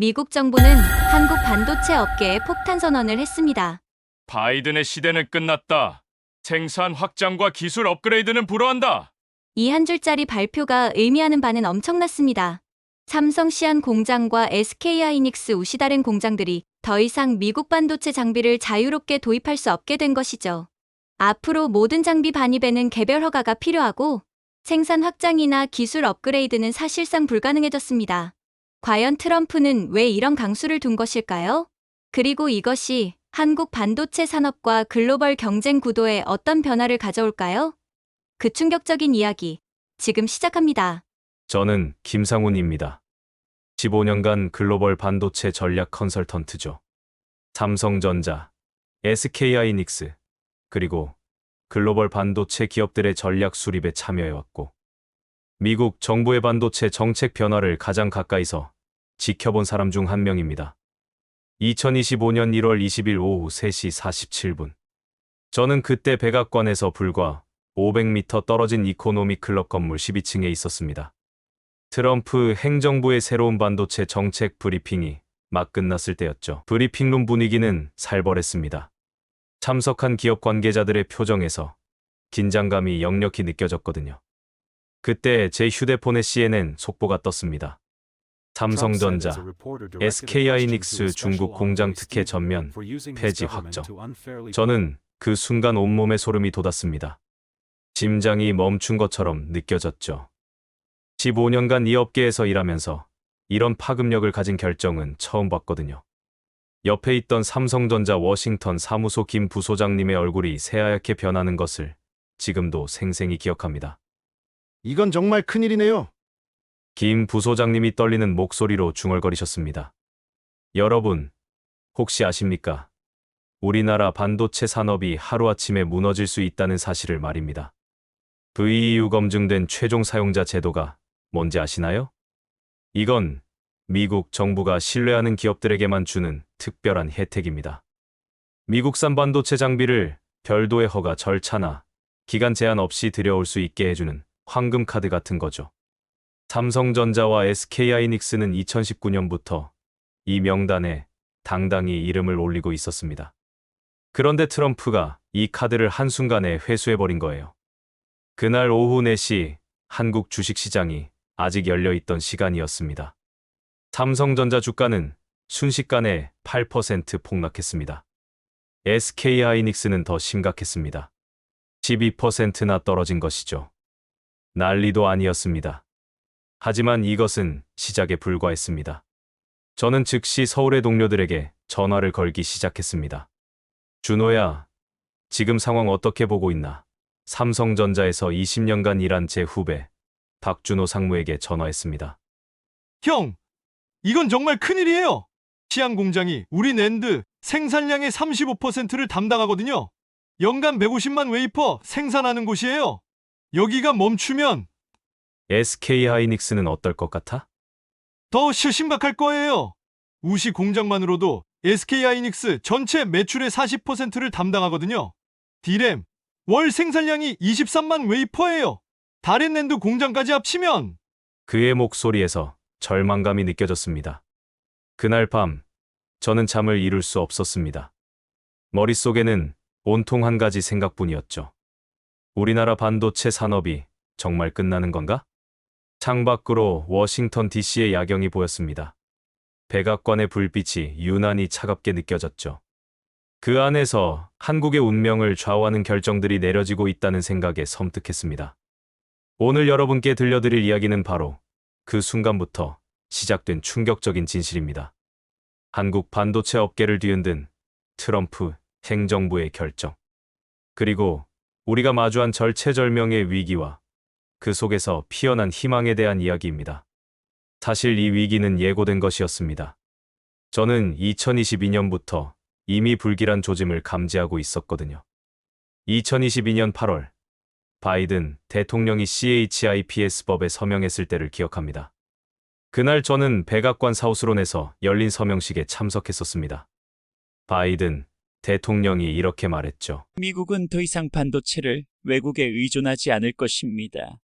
미국 정부는 한국 반도체 업계에 폭탄 선언을 했습니다. 바이든의 시대는 끝났다. 생산 확장과 기술 업그레이드는 불허한다. 이 한 줄짜리 발표가 의미하는 바는 엄청났습니다. 삼성 시안 공장과 SK 하이닉스 우시다른 공장들이 더 이상 미국 반도체 장비를 자유롭게 도입할 수 없게 된 것이죠. 앞으로 모든 장비 반입에는 개별 허가가 필요하고 생산 확장이나 기술 업그레이드는 사실상 불가능해졌습니다. 과연 트럼프는 왜 이런 강수를 둔 것일까요? 그리고 이것이 한국 반도체 산업과 글로벌 경쟁 구도에 어떤 변화를 가져올까요? 그 충격적인 이야기 지금 시작합니다. 저는 김상훈입니다. 15년간 글로벌 반도체 전략 컨설턴트죠. 삼성전자, SK하이닉스, 그리고 글로벌 반도체 기업들의 전략 수립에 참여해왔고, 미국 정부의 반도체 정책 변화를 가장 가까이서 지켜본 사람 중 한 명입니다. 2025년 1월 20일 오후 3시 47분. 저는 그때 백악관에서 불과 500m 떨어진 이코노미 클럽 건물 12층에 있었습니다. 트럼프 행정부의 새로운 반도체 정책 브리핑이 막 끝났을 때였죠. 브리핑룸 분위기는 살벌했습니다. 참석한 기업 관계자들의 표정에서 긴장감이 역력히 느껴졌거든요. 그때 제 휴대폰에 CNN 속보가 떴습니다. 삼성전자, SK하이닉스 중국 공장 특혜 전면 폐지 확정. 저는 그 순간 온몸에 소름이 돋았습니다. 심장이 멈춘 것처럼 느껴졌죠. 15년간 이 업계에서 일하면서 이런 파급력을 가진 결정은 처음 봤거든요. 옆에 있던 삼성전자 워싱턴 사무소 김 부소장님의 얼굴이 새하얗게 변하는 것을 지금도 생생히 기억합니다. 이건 정말 큰일이네요. 김 부소장님이 떨리는 목소리로 중얼거리셨습니다. 여러분, 혹시 아십니까? 우리나라 반도체 산업이 하루아침에 무너질 수 있다는 사실을 말입니다. VEU 검증된 최종 사용자 제도가 뭔지 아시나요? 이건 미국 정부가 신뢰하는 기업들에게만 주는 특별한 혜택입니다. 미국산 반도체 장비를 별도의 허가 절차나 기간 제한 없이 들여올 수 있게 해주는 황금 카드 같은 거죠. 삼성전자와 SK하이닉스는 2019년부터 이 명단에 당당히 이름을 올리고 있었습니다. 그런데 트럼프가 이 카드를 한순간에 회수해버린 거예요. 그날 오후 4시 한국 주식시장이 아직 열려있던 시간이었습니다. 삼성전자 주가는 순식간에 8% 폭락했습니다. SK하이닉스는 더 심각했습니다. 12%나 떨어진 것이죠. 난리도 아니었습니다. 하지만 이것은 시작에 불과했습니다. 저는 즉시 서울의 동료들에게 전화를 걸기 시작했습니다. 준호야, 지금 상황 어떻게 보고 있나? 삼성전자에서 20년간 일한 제 후배, 박준호 상무에게 전화했습니다. 형, 이건 정말 큰일이에요. 시안 공장이 우리 낸드 생산량의 35%를 담당하거든요. 연간 150만 웨이퍼 생산하는 곳이에요. 여기가 멈추면 SK하이닉스는 어떨 것 같아? 더 심각할 거예요. 우시 공장만으로도 SK하이닉스 전체 매출의 40%를 담당하거든요. 디램 월 생산량이 23만 웨이퍼예요. 다른 낸드 공장까지 합치면 그의 목소리에서 절망감이 느껴졌습니다. 그날 밤, 저는 잠을 이룰 수 없었습니다. 머릿속에는 온통 한 가지 생각뿐이었죠. 우리나라 반도체 산업이 정말 끝나는 건가? 창밖으로 워싱턴 DC의 야경이 보였습니다. 백악관의 불빛이 유난히 차갑게 느껴졌죠. 그 안에서 한국의 운명을 좌우하는 결정들이 내려지고 있다는 생각에 섬뜩했습니다. 오늘 여러분께 들려드릴 이야기는 바로 그 순간부터 시작된 충격적인 진실입니다. 한국 반도체 업계를 뒤흔든 트럼프 행정부의 결정. 그리고 우리가 마주한 절체절명의 위기와 그 속에서 피어난 희망에 대한 이야기입니다. 사실 이 위기는 예고된 것이었습니다. 저는 2022년부터 이미 불길한 조짐을 감지하고 있었거든요. 2022년 8월, 바이든 대통령이 CHIPS법에 서명했을 때를 기억합니다. 그날 저는 백악관 사우스론에서 열린 서명식에 참석했었습니다. 바이든 대통령이 이렇게 말했죠. 미국은 더 이상 반도체를 외국에 의존하지 않을 것입니다.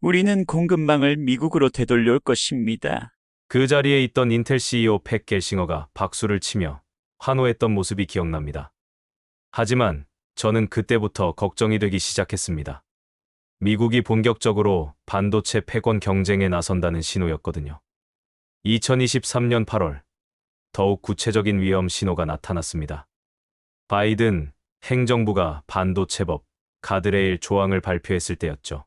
우리는 공급망을 미국으로 되돌려올 것입니다. 그 자리에 있던 인텔 CEO 팩 겔싱어가 박수를 치며 환호했던 모습이 기억납니다. 하지만 저는 그때부터 걱정이 되기 시작했습니다. 미국이 본격적으로 반도체 패권 경쟁에 나선다는 신호였거든요. 2023년 8월, 더욱 구체적인 위험 신호가 나타났습니다. 바이든 행정부가 반도체법 가드레일 조항을 발표했을 때였죠.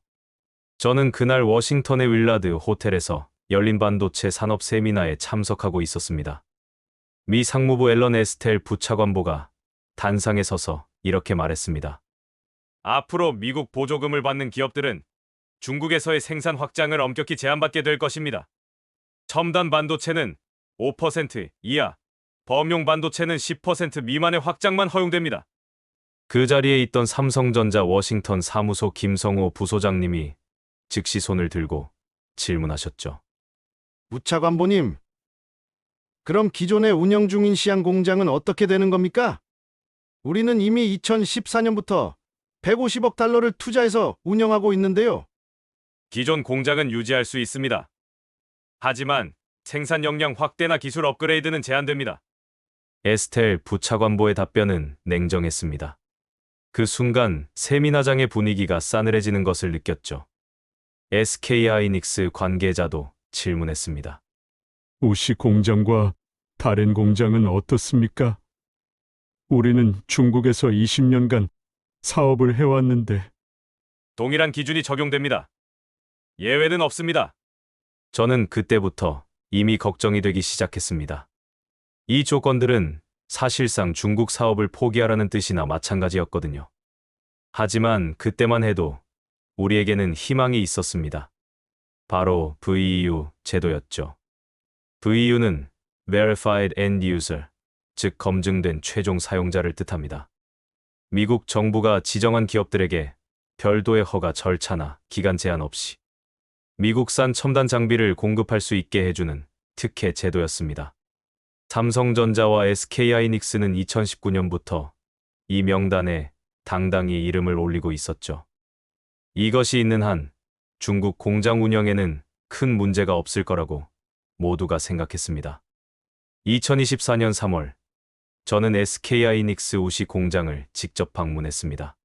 저는 그날 워싱턴의 윌라드 호텔에서 열린 반도체 산업 세미나에 참석하고 있었습니다. 미 상무부 앨런 에스텔 부차관보가 단상에 서서 이렇게 말했습니다. 앞으로 미국 보조금을 받는 기업들은 중국에서의 생산 확장을 엄격히 제한받게 될 것입니다. 첨단 반도체는 5% 이하, 범용 반도체는 10% 미만의 확장만 허용됩니다. 그 자리에 있던 삼성전자 워싱턴 사무소 김성호 부소장님이 즉시 손을 들고 질문하셨죠. 무차관보님, 그럼 기존에 운영 중인 시안 공장은 어떻게 되는 겁니까? 우리는 이미 2014년부터 150억 달러를 투자해서 운영하고 있는데요. 기존 공장은 유지할 수 있습니다. 하지만 생산 역량 확대나 기술 업그레이드는 제한됩니다. 에스텔 부차관보의 답변은 냉정했습니다. 그 순간 세미나장의 분위기가 싸늘해지는 것을 느꼈죠. SK 하이닉스 관계자도 질문했습니다. 우시 공장과 다른 공장은 어떻습니까? 우리는 중국에서 20년간 사업을 해왔는데 동일한 기준이 적용됩니다. 예외는 없습니다. 저는 그때부터 이미 걱정이 되기 시작했습니다. 이 조건들은 사실상 중국 사업을 포기하라는 뜻이나 마찬가지였거든요. 하지만 그때만 해도 우리에게는 희망이 있었습니다. 바로 VEU 제도였죠. VEU는 Verified End User, 즉 검증된 최종 사용자를 뜻합니다. 미국 정부가 지정한 기업들에게 별도의 허가 절차나 기간 제한 없이 미국산 첨단 장비를 공급할 수 있게 해주는 특혜 제도였습니다. 삼성전자와 SK하이닉스는 2019년부터 이 명단에 당당히 이름을 올리고 있었죠. 이것이 있는 한 중국 공장 운영에는 큰 문제가 없을 거라고 모두가 생각했습니다. 2024년 3월, 저는 SK하이닉스 우시 공장을 직접 방문했습니다.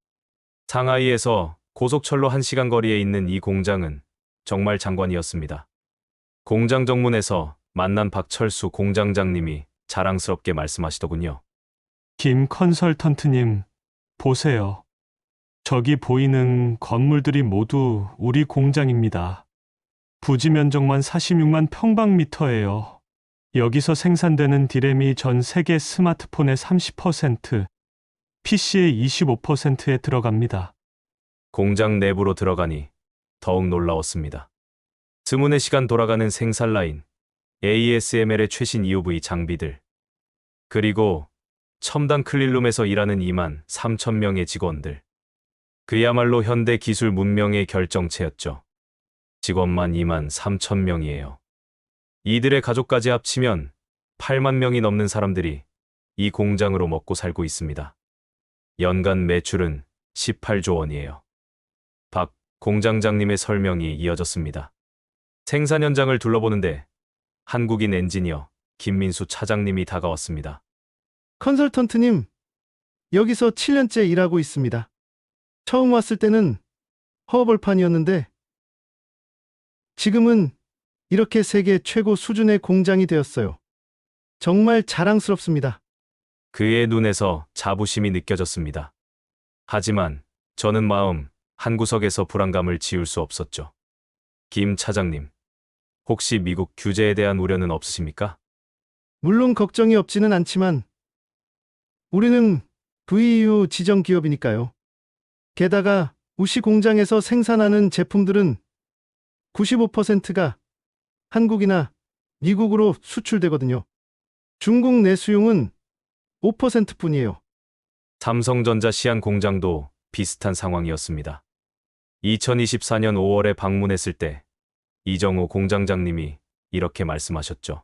상하이에서 고속철로 1시간 거리에 있는 이 공장은 정말 장관이었습니다. 공장 정문에서 만난 박철수 공장장님이 자랑스럽게 말씀하시더군요. 김 컨설턴트님, 보세요. 저기 보이는 건물들이 모두 우리 공장입니다. 부지 면적만 46만 평방미터예요. 여기서 생산되는 디램이 전 세계 스마트폰의 30%, PC의 25%에 들어갑니다. 공장 내부로 들어가니 더욱 놀라웠습니다. 스문의 시간 돌아가는 생산 라인, ASML의 최신 EUV 장비들, 그리고 첨단 클린룸에서 일하는 2만 3천 명의 직원들. 그야말로 현대 기술 문명의 결정체였죠. 직원만 2만 3천 명이에요. 이들의 가족까지 합치면 8만 명이 넘는 사람들이 이 공장으로 먹고 살고 있습니다. 연간 매출은 18조 원이에요. 박 공장장님의 설명이 이어졌습니다. 생산 현장을 둘러보는데 한국인 엔지니어 김민수 차장님이 다가왔습니다. 컨설턴트님, 여기서 7년째 일하고 있습니다. 처음 왔을 때는 허벌판이었는데, 지금은 이렇게 세계 최고 수준의 공장이 되었어요. 정말 자랑스럽습니다. 그의 눈에서 자부심이 느껴졌습니다. 하지만 저는 마음 한 구석에서 불안감을 지울 수 없었죠. 김 차장님, 혹시 미국 규제에 대한 우려는 없으십니까? 물론 걱정이 없지는 않지만, 우리는 VEU 지정 기업이니까요. 게다가 우시 공장에서 생산하는 제품들은 95%가 한국이나 미국으로 수출되거든요. 중국 내수용은 5% 뿐이에요. 삼성전자 시안 공장도 비슷한 상황이었습니다. 2024년 5월에 방문했을 때 이정호 공장장님이 이렇게 말씀하셨죠.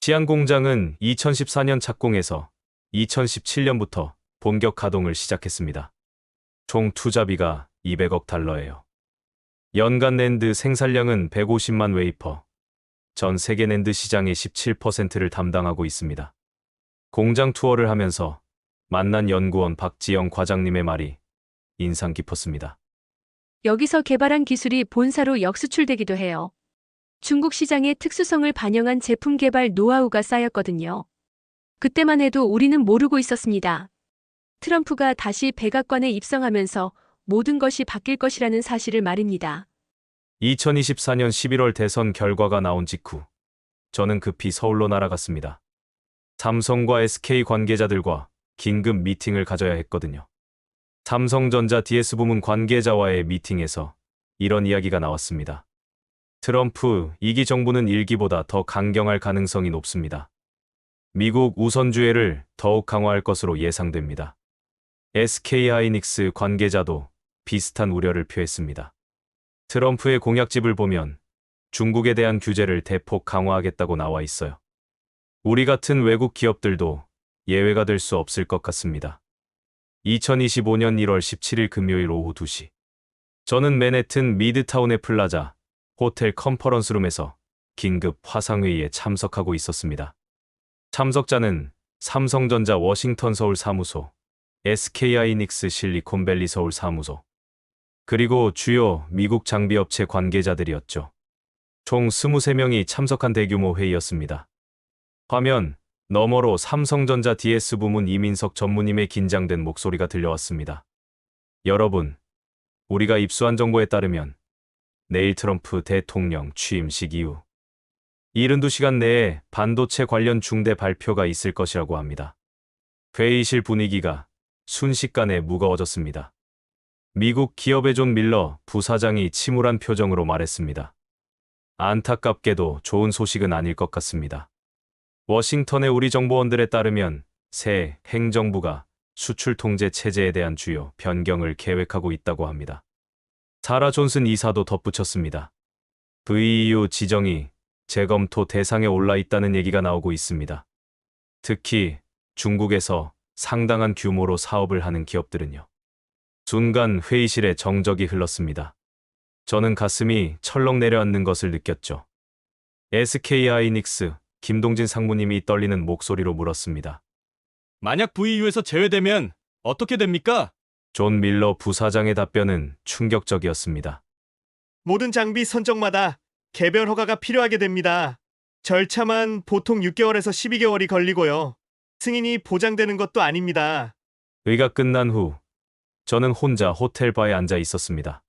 시안 공장은 2014년 착공해서 2017년부터 본격 가동을 시작했습니다. 총 투자비가 200억 달러예요. 연간 랜드 생산량은 150만 웨이퍼, 전 세계 낸드 시장의 17%를 담당하고 있습니다. 공장 투어를 하면서 만난 연구원 박지영 과장님의 말이 인상 깊었습니다. 여기서 개발한 기술이 본사로 역수출되기도 해요. 중국 시장의 특수성을 반영한 제품 개발 노하우가 쌓였거든요. 그때만 해도 우리는 모르고 있었습니다. 트럼프가 다시 백악관에 입성하면서 모든 것이 바뀔 것이라는 사실을 말입니다. 2024년 11월 대선 결과가 나온 직후 저는 급히 서울로 날아갔습니다. 삼성과 SK 관계자들과 긴급 미팅을 가져야 했거든요. 삼성전자 DS 부문 관계자와의 미팅에서 이런 이야기가 나왔습니다. 트럼프 2기 정부는 1기보다 더 강경할 가능성이 높습니다. 미국 우선주의를 더욱 강화할 것으로 예상됩니다. SK 하이닉스 관계자도 비슷한 우려를 표했습니다. 트럼프의 공약집을 보면 중국에 대한 규제를 대폭 강화하겠다고 나와 있어요. 우리 같은 외국 기업들도 예외가 될 수 없을 것 같습니다. 2025년 1월 17일 금요일 오후 2시. 저는 맨해튼 미드타운의 플라자 호텔 컨퍼런스룸에서 긴급 화상회의에 참석하고 있었습니다. 참석자는 삼성전자 워싱턴 서울 사무소, SK하이닉스 실리콘밸리 서울 사무소, 그리고 주요 미국 장비업체 관계자들이었죠. 총 23명이 참석한 대규모 회의였습니다. 화면 너머로 삼성전자 DS 부문 이민석 전무님의 긴장된 목소리가 들려왔습니다. 여러분, 우리가 입수한 정보에 따르면 내일 트럼프 대통령 취임식 이후 72시간 내에 반도체 관련 중대 발표가 있을 것이라고 합니다. 회의실 분위기가 순식간에 무거워졌습니다. 미국 기업의 존 밀러 부사장이 침울한 표정으로 말했습니다. 안타깝게도 좋은 소식은 아닐 것 같습니다. 워싱턴의 우리 정보원들에 따르면 새 행정부가 수출 통제 체제에 대한 주요 변경을 계획하고 있다고 합니다. 사라 존슨 이사도 덧붙였습니다. VEU 지정이 재검토 대상에 올라 있다는 얘기가 나오고 있습니다. 특히 중국에서 상당한 규모로 사업을 하는 기업들은요. 순간 회의실에 정적이 흘렀습니다. 저는 가슴이 철렁 내려앉는 것을 느꼈죠. SK 하이닉스 김동진 상무님이 떨리는 목소리로 물었습니다. 만약 VU에서 제외되면 어떻게 됩니까? 존 밀러 부사장의 답변은 충격적이었습니다. 모든 장비 선정마다 개별 허가가 필요하게 됩니다. 절차만 보통 6개월에서 12개월이 걸리고요. 승인이 보장되는 것도 아닙니다. 의가 끝난 후 저는 혼자 호텔 바에 앉아 있었습니다.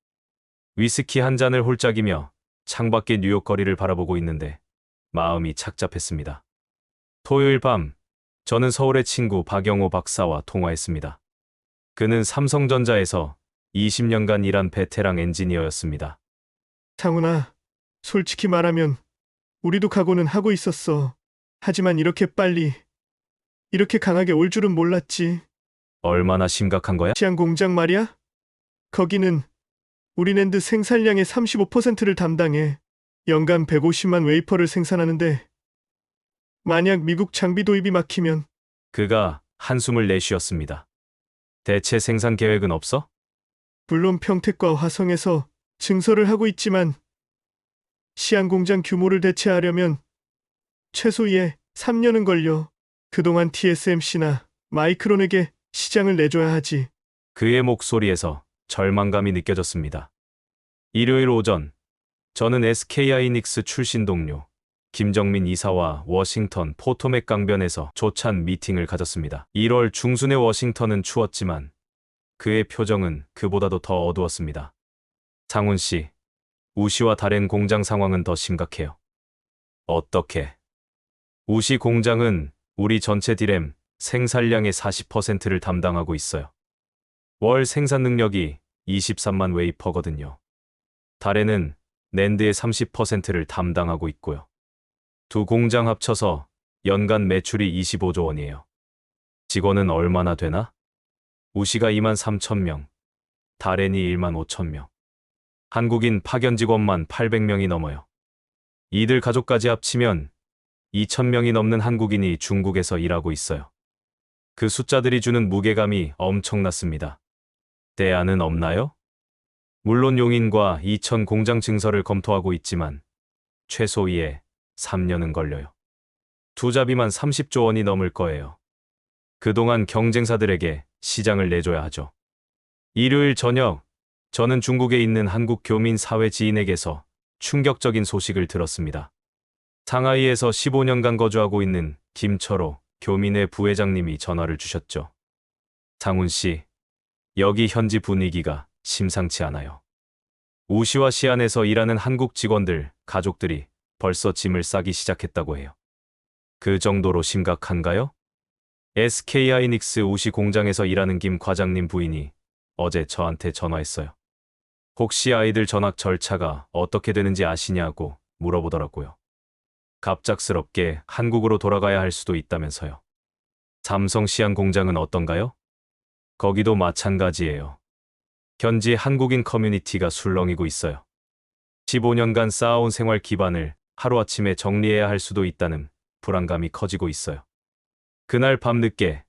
위스키 한 잔을 홀짝이며 창밖의 뉴욕 거리를 바라보고 있는데 마음이 착잡했습니다. 토요일 밤 저는 서울의 친구 박영호 박사와 통화했습니다. 그는 삼성전자에서 20년간 일한 베테랑 엔지니어였습니다. 상훈아, 솔직히 말하면 우리도 각오는 하고 있었어. 하지만 이렇게 빨리, 이렇게 강하게 올 줄은 몰랐지. 얼마나 심각한 거야? 시안 공장 말이야? 거기는 우리 랜드 생산량의 35%를 담당해. 연간 150만 웨이퍼를 생산하는데 만약 미국 장비 도입이 막히면 그가 한숨을 내쉬었습니다. 대체 생산 계획은 없어? 물론 평택과 화성에서 증설을 하고 있지만 시안 공장 규모를 대체하려면 최소의 3년은 걸려. 그동안 TSMC나 마이크론에게 시장을 내줘야 하지. 그의 목소리에서 절망감이 느껴졌습니다. 일요일 오전, 저는 SK하이닉스 출신 동료 김정민 이사와 워싱턴 포토맥 강변에서 조찬 미팅을 가졌습니다. 1월 중순의 워싱턴은 추웠지만 그의 표정은 그보다도 더 어두웠습니다. 상훈 씨, 우시와 다른 공장 상황은 더 심각해요. 어떻게? 우시 공장은 우리 전체 디램 생산량의 40%를 담당하고 있어요. 월 생산 능력이 23만 웨이퍼거든요. 달에는 낸드의 30%를 담당하고 있고요. 두 공장 합쳐서 연간 매출이 25조 원이에요. 직원은 얼마나 되나? 우시가 2만 3천 명, 다렌이 1만 5천 명. 한국인 파견 직원만 800명이 넘어요. 이들 가족까지 합치면 2천 명이 넘는 한국인이 중국에서 일하고 있어요. 그 숫자들이 주는 무게감이 엄청났습니다. 대안은 없나요? 물론 용인과 이천 공장 증설을 검토하고 있지만 최소위에 3년은 걸려요. 투자비만 30조 원이 넘을 거예요. 그동안 경쟁사들에게 시장을 내줘야 하죠. 일요일 저녁, 저는 중국에 있는 한국 교민 사회 지인에게서 충격적인 소식을 들었습니다. 상하이에서 15년간 거주하고 있는 김철호 교민회 부회장님이 전화를 주셨죠. 상훈 씨, 여기 현지 분위기가 심상치 않아요. 우시와 시안에서 일하는 한국 직원들, 가족들이 벌써 짐을 싸기 시작했다고 해요. 그 정도로 심각한가요? SK하이닉스 우시 공장에서 일하는 김 과장님 부인이 어제 저한테 전화했어요. 혹시 아이들 전학 절차가 어떻게 되는지 아시냐고 물어보더라고요. 갑작스럽게 한국으로 돌아가야 할 수도 있다면서요. 삼성 시안 공장은 어떤가요? 거기도 마찬가지예요. 현지 한국인 커뮤니티가 술렁이고 있어요. 15년간 쌓아온 생활 기반을 하루아침에 정리해야 할 수도 있다는 불안감이 커지고 있어요. 그날 밤늦게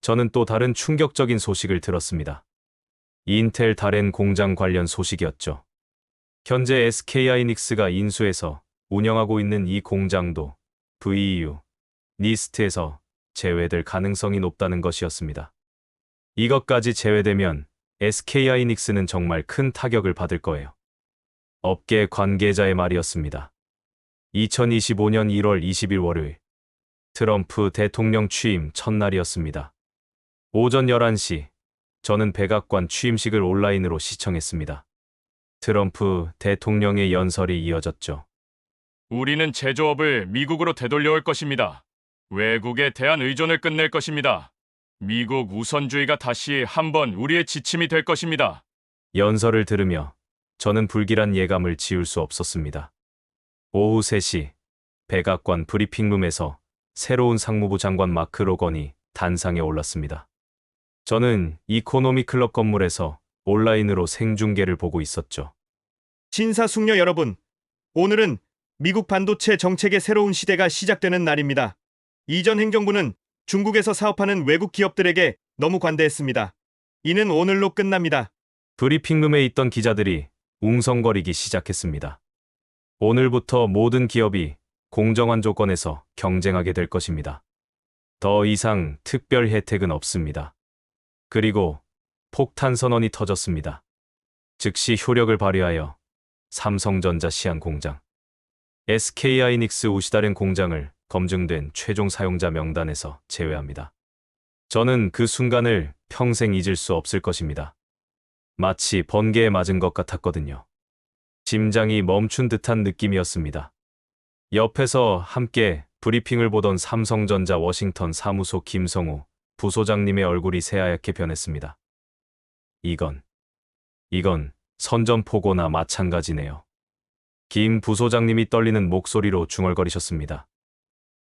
저는 또 다른 충격적인 소식을 들었습니다. 인텔 다렌 공장 관련 소식이었죠. 현재 SK하이닉스가 인수해서 운영하고 있는 이 공장도 VEU 리스트에서 제외될 가능성이 높다는 것이었습니다. 이것까지 제외되면 SK하이닉스는 정말 큰 타격을 받을 거예요. 업계 관계자의 말이었습니다. 2025년 1월 20일 월요일 트럼프 대통령 취임 첫날이었습니다. 오전 11시 저는 백악관 취임식을 온라인으로 시청했습니다. 트럼프 대통령의 연설이 이어졌죠. 우리는 제조업을 미국으로 되돌려올 것입니다. 외국에 대한 의존을 끝낼 것입니다. 미국 우선주의가 다시 한번 우리의 지침이 될 것입니다. 연설을 들으며 저는 불길한 예감을 지울 수 없었습니다. 오후 3시 백악관 브리핑룸에서 새로운 상무부 장관 마크 로건이 단상에 올랐습니다. 저는 이코노미 클럽 건물에서 온라인으로 생중계를 보고 있었죠. 신사숙녀 여러분, 오늘은 미국 반도체 정책의 새로운 시대가 시작되는 날입니다. 이전 행정부는 중국에서 사업하는 외국 기업들에게 너무 관대했습니다. 이는 오늘로 끝납니다. 브리핑룸에 있던 기자들이 웅성거리기 시작했습니다. 오늘부터 모든 기업이 공정한 조건에서 경쟁하게 될 것입니다. 더 이상 특별 혜택은 없습니다. 그리고 폭탄 선언이 터졌습니다. 즉시 효력을 발휘하여 삼성전자 시안 공장, SK하이닉스 우시다렌 공장을 검증된 최종 사용자 명단에서 제외합니다. 저는 그 순간을 평생 잊을 수 없을 것입니다. 마치 번개에 맞은 것 같았거든요. 심장이 멈춘 듯한 느낌이었습니다. 옆에서 함께 브리핑을 보던 삼성전자 워싱턴 사무소 김성우 부소장님의 얼굴이 새하얗게 변했습니다. 이건, 이건 선전포고나 마찬가지네요. 김 부소장님이 떨리는 목소리로 중얼거리셨습니다.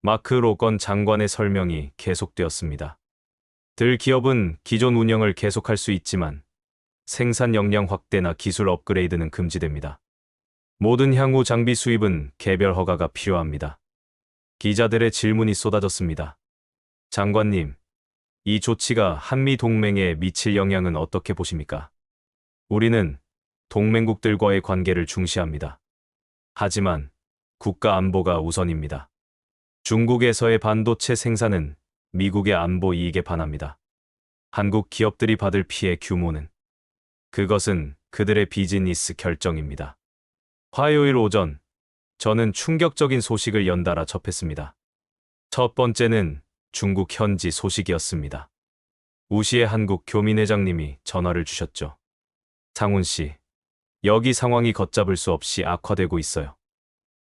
마크 로건 장관의 설명이 계속되었습니다. 들 기업은 기존 운영을 계속할 수 있지만 생산 역량 확대나 기술 업그레이드는 금지됩니다. 모든 향후 장비 수입은 개별 허가가 필요합니다. 기자들의 질문이 쏟아졌습니다. 장관님, 이 조치가 한미 동맹에 미칠 영향은 어떻게 보십니까? 우리는 동맹국들과의 관계를 중시합니다. 하지만 국가 안보가 우선입니다. 중국에서의 반도체 생산은 미국의 안보 이익에 반합니다. 한국 기업들이 받을 피해 규모는 그것은 그들의 비즈니스 결정입니다. 화요일 오전 저는 충격적인 소식을 연달아 접했습니다. 첫 번째는 중국 현지 소식이었습니다. 우시의 한국 교민회장님이 전화를 주셨죠. 상훈 씨, 여기 상황이 걷잡을 수 없이 악화되고 있어요.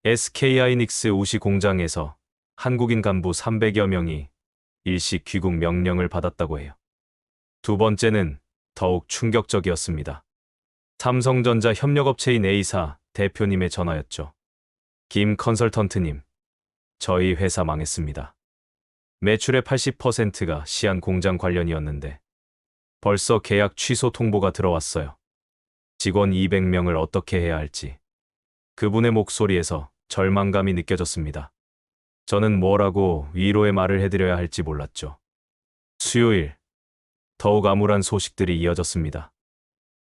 SK하이닉스 우시 공장에서 한국인 간부 300여 명이 일시 귀국 명령을 받았다고 해요. 두 번째는 더욱 충격적이었습니다. 삼성전자 협력업체인 A사 대표님의 전화였죠. 김 컨설턴트님, 저희 회사 망했습니다. 매출의 80%가 시안 공장 관련이었는데 벌써 계약 취소 통보가 들어왔어요. 직원 200명을 어떻게 해야 할지. 그분의 목소리에서 절망감이 느껴졌습니다. 저는 뭐라고 위로의 말을 해드려야 할지 몰랐죠. 수요일, 더욱 암울한 소식들이 이어졌습니다.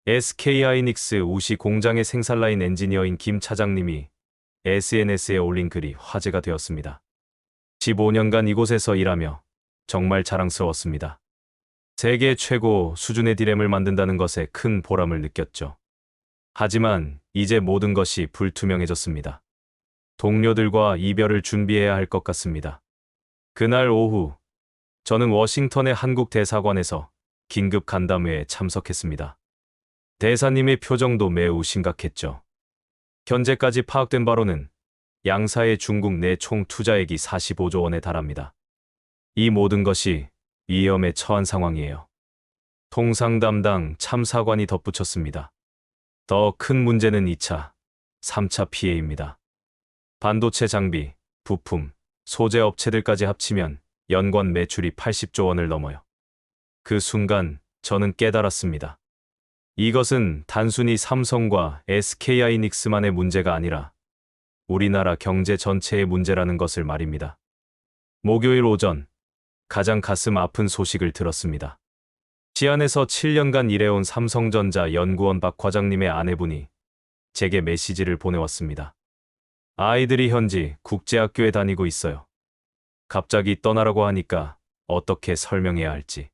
SK하이닉스 우시 공장의 생산라인 엔지니어인 김 차장님이 SNS에 올린 글이 화제가 되었습니다. 15년간 이곳에서 일하며 정말 자랑스러웠습니다. 세계 최고 수준의 디램을 만든다는 것에 큰 보람을 느꼈죠. 하지만 이제 모든 것이 불투명해졌습니다. 동료들과 이별을 준비해야 할 것 같습니다. 그날 오후, 저는 워싱턴의 한국 대사관에서 긴급 간담회에 참석했습니다. 대사님의 표정도 매우 심각했죠. 현재까지 파악된 바로는 양사의 중국 내 총 투자액이 45조 원에 달합니다. 이 모든 것이 위험에 처한 상황이에요. 통상 담당 참사관이 덧붙였습니다. 더 큰 문제는 2차, 3차 피해입니다. 반도체 장비, 부품, 소재 업체들까지 합치면 연관 매출이 80조 원을 넘어요. 그 순간 저는 깨달았습니다. 이것은 단순히 삼성과 SK하이닉스만의 문제가 아니라 우리나라 경제 전체의 문제라는 것을 말입니다. 목요일 오전 가장 가슴 아픈 소식을 들었습니다. 시안에서 7년간 일해온 삼성전자 연구원 박 과장님의 아내분이 제게 메시지를 보내왔습니다. 아이들이 현지 국제학교에 다니고 있어요. 갑자기 떠나라고 하니까 어떻게 설명해야 할지.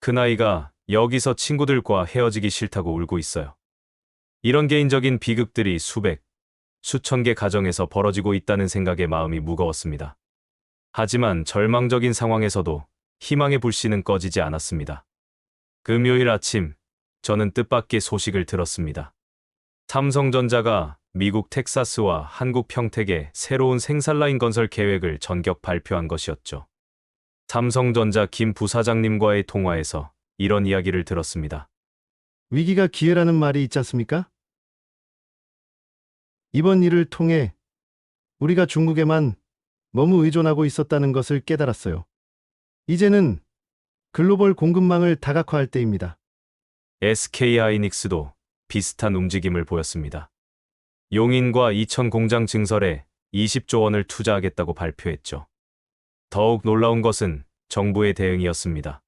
큰아이가 여기서 친구들과 헤어지기 싫다고 울고 있어요. 이런 개인적인 비극들이 수백, 수천 개 가정에서 벌어지고 있다는 생각에 마음이 무거웠습니다. 하지만 절망적인 상황에서도 희망의 불씨는 꺼지지 않았습니다. 금요일 아침, 저는 뜻밖의 소식을 들었습니다. 삼성전자가 미국 텍사스와 한국 평택에 새로운 생산라인 건설 계획을 전격 발표한 것이었죠. 삼성전자 김 부사장님과의 통화에서 이런 이야기를 들었습니다. 위기가 기회라는 말이 있지 않습니까? 이번 일을 통해 우리가 중국에만 너무 의존하고 있었다는 것을 깨달았어요. 이제는 글로벌 공급망을 다각화할 때입니다. SK 하이닉스도 비슷한 움직임을 보였습니다. 용인과 이천 공장 증설에 20조 원을 투자하겠다고 발표했죠. 더욱 놀라운 것은 정부의 대응이었습니다.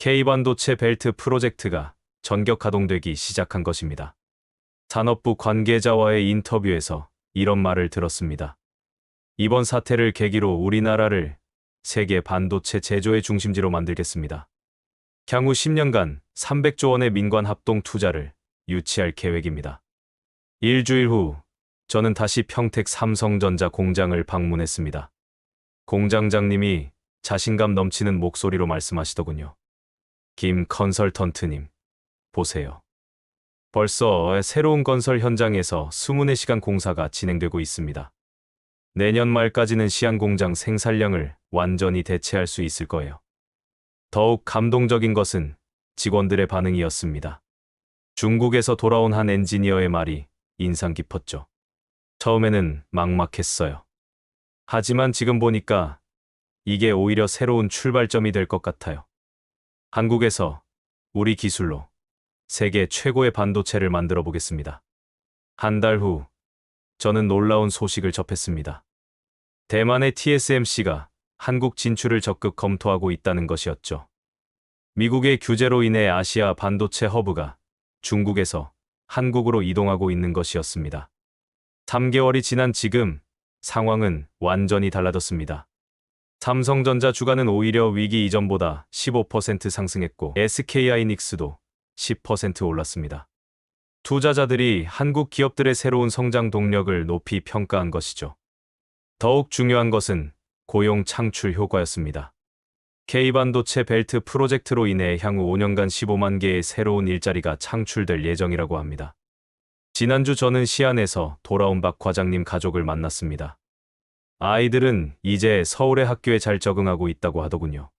K반도체 벨트 프로젝트가 전격 가동되기 시작한 것입니다. 산업부 관계자와의 인터뷰에서 이런 말을 들었습니다. 이번 사태를 계기로 우리나라를 세계 반도체 제조의 중심지로 만들겠습니다. 향후 10년간 300조 원의 민관 합동 투자를 유치할 계획입니다. 일주일 후 저는 다시 평택 삼성전자 공장을 방문했습니다. 공장장님이 자신감 넘치는 목소리로 말씀하시더군요. 김 컨설턴트님, 보세요. 벌써 새로운 건설 현장에서 24시간 공사가 진행되고 있습니다. 내년 말까지는 시안 공장 생산량을 완전히 대체할 수 있을 거예요. 더욱 감동적인 것은 직원들의 반응이었습니다. 중국에서 돌아온 한 엔지니어의 말이 인상 깊었죠. 처음에는 막막했어요. 하지만 지금 보니까 이게 오히려 새로운 출발점이 될 것 같아요. 한국에서 우리 기술로 세계 최고의 반도체를 만들어 보겠습니다. 한 달 후, 저는 놀라운 소식을 접했습니다. 대만의 TSMC가 한국 진출을 적극 검토하고 있다는 것이었죠. 미국의 규제로 인해 아시아 반도체 허브가 중국에서 한국으로 이동하고 있는 것이었습니다. 3개월이 지난 지금 상황은 완전히 달라졌습니다. 삼성전자 주가는 오히려 위기 이전보다 15% 상승했고 SK하이닉스도 10% 올랐습니다. 투자자들이 한국 기업들의 새로운 성장 동력을 높이 평가한 것이죠. 더욱 중요한 것은 고용 창출 효과였습니다. K반도체 벨트 프로젝트로 인해 향후 5년간 15만 개의 새로운 일자리가 창출될 예정이라고 합니다. 지난주 저는 시안에서 돌아온 박 과장님 가족을 만났습니다. 아이들은 이제 서울의 학교에 잘 적응하고 있다고 하더군요.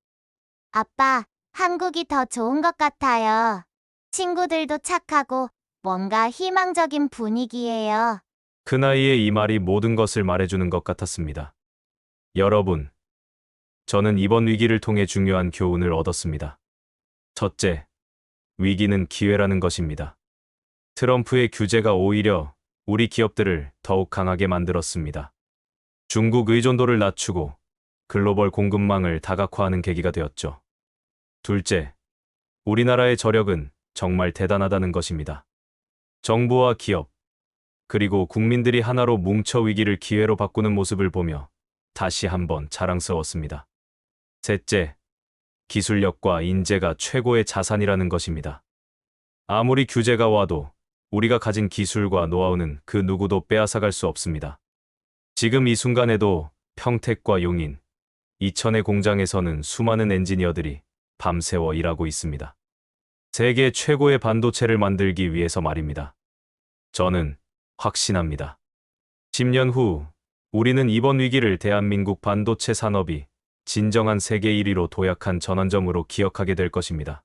아빠, 한국이 더 좋은 것 같아요. 친구들도 착하고 뭔가 희망적인 분위기예요. 그 나이에 이 말이 모든 것을 말해주는 것 같았습니다. 여러분, 저는 이번 위기를 통해 중요한 교훈을 얻었습니다. 첫째, 위기는 기회라는 것입니다. 트럼프의 규제가 오히려 우리 기업들을 더욱 강하게 만들었습니다. 중국 의존도를 낮추고 글로벌 공급망을 다각화하는 계기가 되었죠. 둘째, 우리나라의 저력은 정말 대단하다는 것입니다. 정부와 기업, 그리고 국민들이 하나로 뭉쳐 위기를 기회로 바꾸는 모습을 보며 다시 한번 자랑스러웠습니다. 셋째, 기술력과 인재가 최고의 자산이라는 것입니다. 아무리 규제가 와도 우리가 가진 기술과 노하우는 그 누구도 빼앗아갈 수 없습니다. 지금 이 순간에도 평택과 용인, 이천의 공장에서는 수많은 엔지니어들이 밤새워 일하고 있습니다. 세계 최고의 반도체를 만들기 위해서 말입니다. 저는 확신합니다. 10년 후 우리는 이번 위기를 대한민국 반도체 산업이 진정한 세계 1위로 도약한 전환점으로 기억하게 될 것입니다.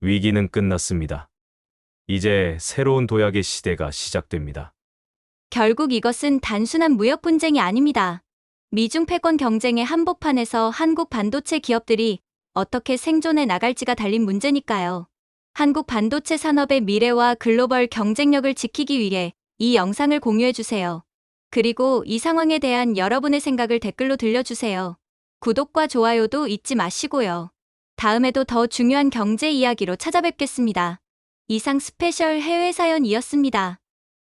위기는 끝났습니다. 이제 새로운 도약의 시대가 시작됩니다. 결국 이것은 단순한 무역 분쟁이 아닙니다. 미중 패권 경쟁의 한복판에서 한국 반도체 기업들이 어떻게 생존해 나갈지가 달린 문제니까요. 한국 반도체 산업의 미래와 글로벌 경쟁력을 지키기 위해 이 영상을 공유해 주세요. 그리고 이 상황에 대한 여러분의 생각을 댓글로 들려주세요. 구독과 좋아요도 잊지 마시고요. 다음에도 더 중요한 경제 이야기로 찾아뵙겠습니다. 이상 스페셜 해외 사연이었습니다.